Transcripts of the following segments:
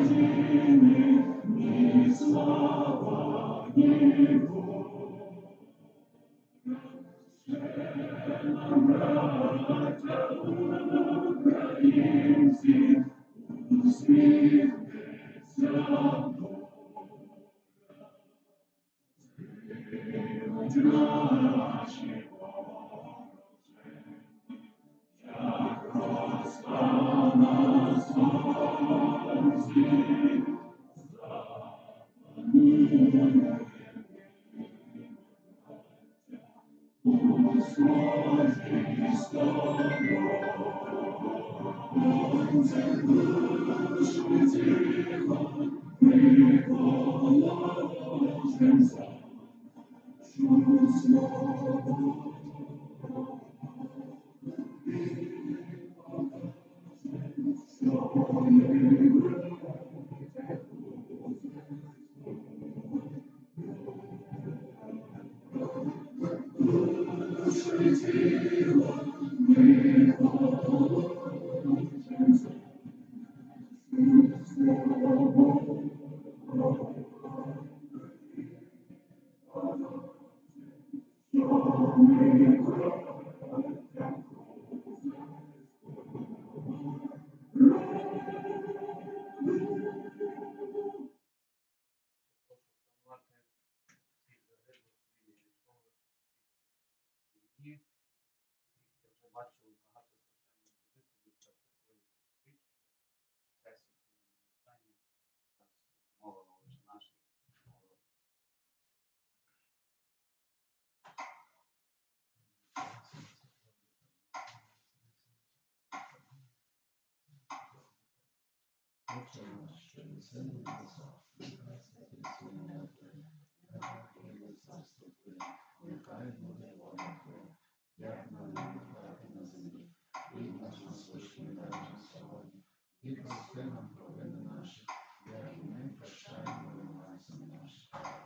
України, ні слава, ні браття українці, усміхнеться доля. Наші вороженьки, як роса на сонці, запанує Amen. І прости нам провини наші, як і ми прощаємо винуватцям нашим.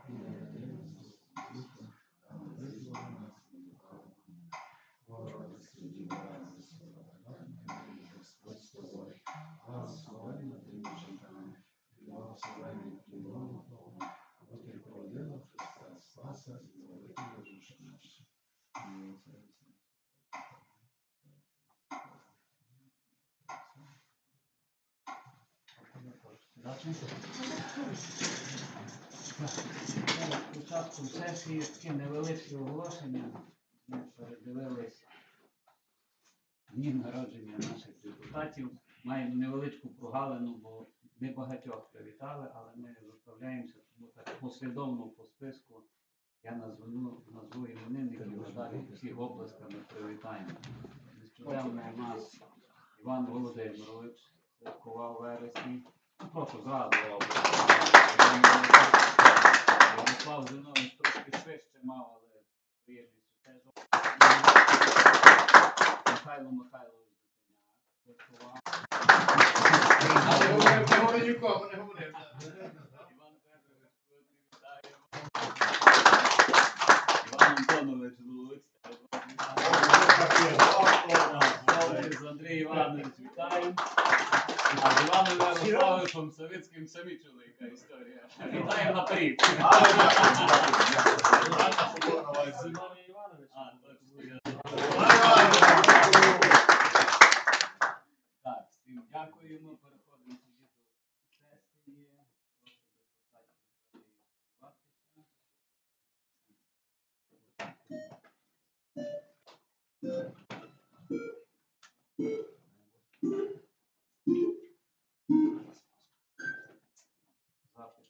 Початком сесії такі невеличкі оголошення. Ми передивились дні народження наших депутатів. Маємо невеличку прогалину, бо не багатьох привітали, але ми виправляємося, тому так послідовно по списку я назву, назву іменинників, а далі всіх обласками привітаємо. Нещодавно у нас Іван Володимирович святкував вересні. Ну, Прошу зразу. Ярослав Зинович трошки швидше мав, але приємністю теж. Михайло Михайлович Дитиняк святкував. Але говорив, не говорив нікому, не говорив. Іван Федорович, вітаємо. Іван Антонович Луць. З Андрій Іванович вітаємо. З Іваном Ярославовичем Савицьким самі чули, яка історія. Вітаємо наперед. Зиновій Іванович. А, точно. Za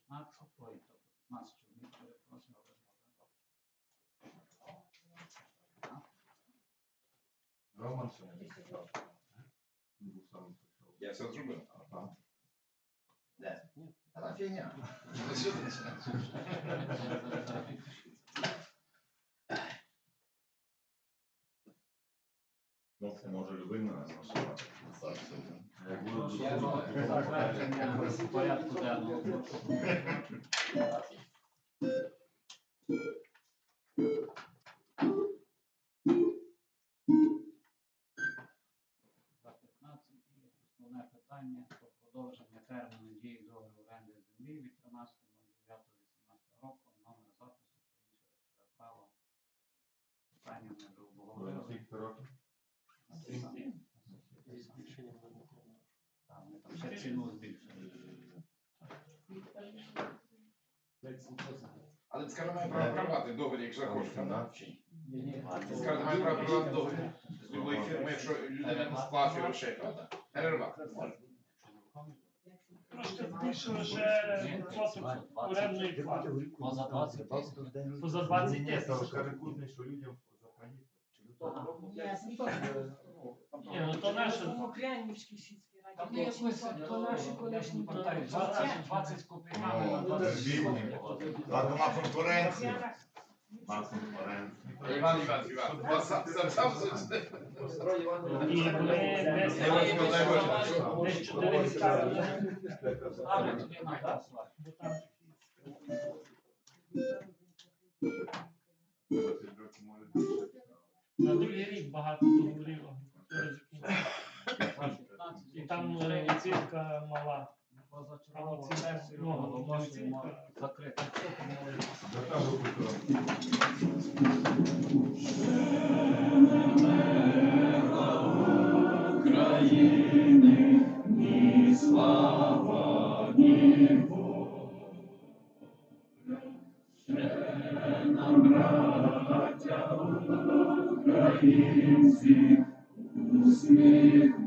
15 to i to 15 niektóre poziomy. Roman sobie nie wybrał. Ja co zrobię? A pan? Nie. Raczej nie. Ну, може людина на нас голосувати. Як буде про голосувати, затвердження порядку денного. За 15 є основне питання ще ціну збільшили. Але скажімо, має право приватний договір, якщо хоче. правда? 18. Скажімо, має право приватний договір з любої фірми, якщо людина не сплачує грошей, правда? Перервати. Трошки збільшили ще відсоток орендної плати. Поза 20 тисяч. Поза 20 тисяч. карикутний, що людям за проїзд. Ні, ну то наше. Окремівській сільській раді. Там Ну, якось то наші я ж колишні не пам'ятаю, життя. 20 20 з копійками на Ну, 20 бідні. Так, нема конкуренції. Нема конкуренції. Іван Іванович, Іван, у вас сам сам сам І ми десь Я вас не знаю, десь 4 гектари. Але тоді на Бо там 20 років може більше. на другий рік багато договорів агрикультури закінчилося. І там е, оцінка мала. Там оцінка ну, не оцінка. України ні слава, ні ще нам.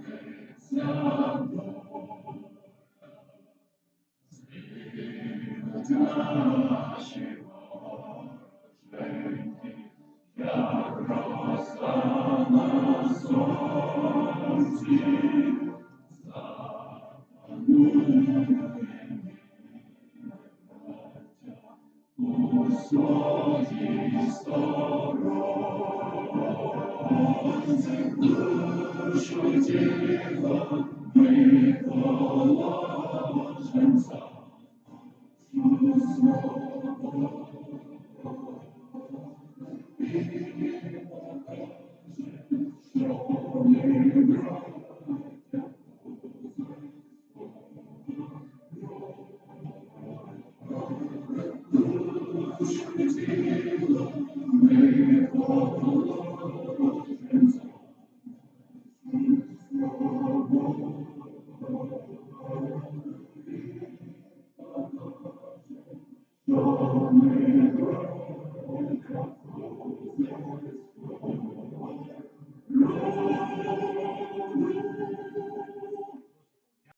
Душу тіло me populo